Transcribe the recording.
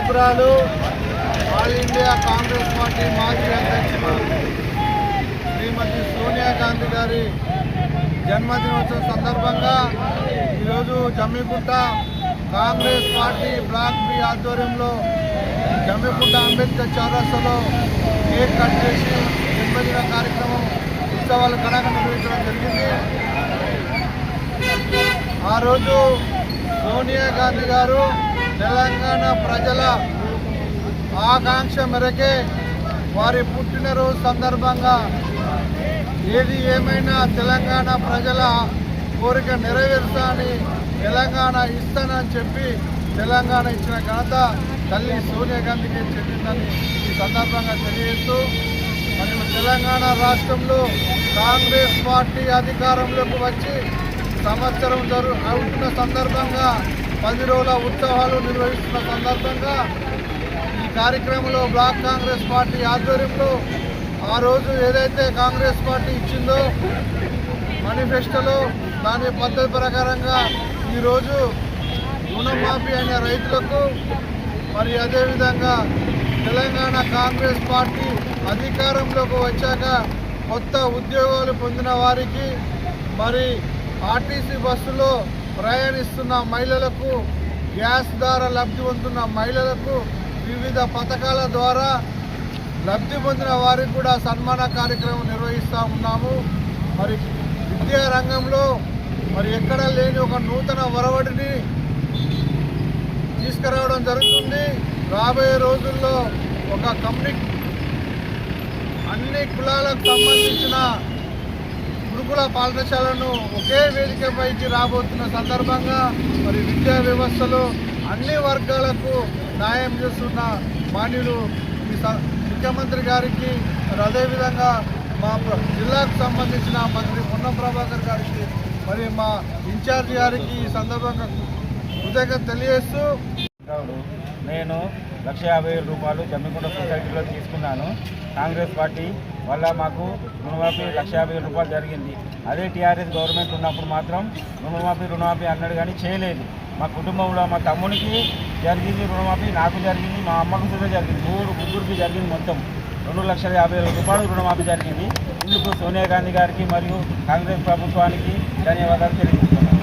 నాయకురాలు all India Congress party మాజీ అధ్యక్షులు శ్రీమతి సోనియా గాంధీ గారి జన్మదినోత్సవం సందర్భంగా ఈరోజు Jammikunta Congress party block B ఆధ్వర్యంలో జమ్మికుంట అంబేద్కర్ చౌరస్తాలో కేక్ కట్ చేసి జన్మదిన కార్యక్రమం ఉత్సవాలు ఘనంగా నిర్వహించడం జరిగింది. ఆ రోజు సోనియా గాంధీ గారు తెలంగాణ ప్రజల ఆకాంక్ష మేరకే వారి పుట్టినరోజు సందర్భంగా ఏది ఏమైనా తెలంగాణ ప్రజల కోరిక నెరవేరుస్తా తెలంగాణ ఇస్తానని చెప్పి తెలంగాణ ఇచ్చిన ఘనత తల్లి సోనియా గాంధీకి చెందిందని ఈ సందర్భంగా తెలియజేస్తూ మరియు తెలంగాణ రాష్ట్రంలో కాంగ్రెస్ పార్టీ అధికారంలోకి వచ్చి సంవత్సరం జరు అవుతున్న సందర్భంగా పది రోజుల ఉత్సవాలు నిర్వహిస్తున్న సందర్భంగా ఈ కార్యక్రమంలో బ్లాక్ కాంగ్రెస్ పార్టీ ఆధ్వర్యంలో ఆ రోజు ఏదైతే కాంగ్రెస్ పార్టీ ఇచ్చిందో మేనిఫెస్టోలో దాని పద్ధతి ప్రకారంగా ఈరోజు రుణమాఫీ అనే రైతులకు మరి అదేవిధంగా తెలంగాణ కాంగ్రెస్ పార్టీ అధికారంలోకి వచ్చాక కొత్త ఉద్యోగాలు పొందిన వారికి మరి ఆర్టీసీ బస్సులో ప్రయాణిస్తున్న మహిళలకు గ్యాస్ ద్వారా లబ్ధి పొందుతున్న మహిళలకు వివిధ పథకాల ద్వారా లబ్ధి పొందిన వారికి కూడా సన్మాన కార్యక్రమం నిర్వహిస్తూ ఉన్నాము. మరి విద్యా రంగంలో మరి ఎక్కడ లేని ఒక నూతన ఒరవడిని తీసుకురావడం జరుగుతుంది. రాబోయే రోజుల్లో ఒక కమ్యూనిటీ అన్ని కులాలకు సంబంధించిన గురుకుల పాఠశాలను ఒకే వేదికపైకి రాబోతున్న సందర్భంగా మరి విద్యా వ్యవస్థలో అన్ని వర్గాలకు న్యాయం చేస్తున్న మాన్యులు ఈ స- ముఖ్యమంత్రి గారికి మరి అదేవిధంగా మా జిల్లాకు సంబంధించిన మంత్రి పొన్న ప్రభాకర్ గారికి మరి మా ఇన్ఛార్జి గారికి ఈ సందర్భంగా హృదయంగా తెలియజేస్తూ నేను లక్ష యాభై వేల రూపాయలు జమ్మికుంట సొసైటీలో తీసుకున్నాను. కాంగ్రెస్ పార్టీ వల్ల మాకు రుణమాఫీ లక్ష యాభై వేల రూపాయలు జరిగింది. అదే టీఆర్ఎస్ గవర్నమెంట్ ఉన్నప్పుడు మాత్రం రుణమాఫీ రుణమాఫీ అన్నాడు కానీ చేయలేదు. మా కుటుంబంలో మా తమ్మునికి జరిగింది రుణమాఫీ నాకు జరిగింది మా అమ్మకు కూడా జరిగింది. మూడు ముగ్గురికి జరిగింది మొత్తం. రెండు లక్షల యాభై వేల రూపాయలు రుణమాఫీ జరిగింది. ఇందుకు సోనియా గాంధీ గారికి మరియు కాంగ్రెస్ ప్రభుత్వానికి ధన్యవాదాలు తెలియజేస్తున్నాను.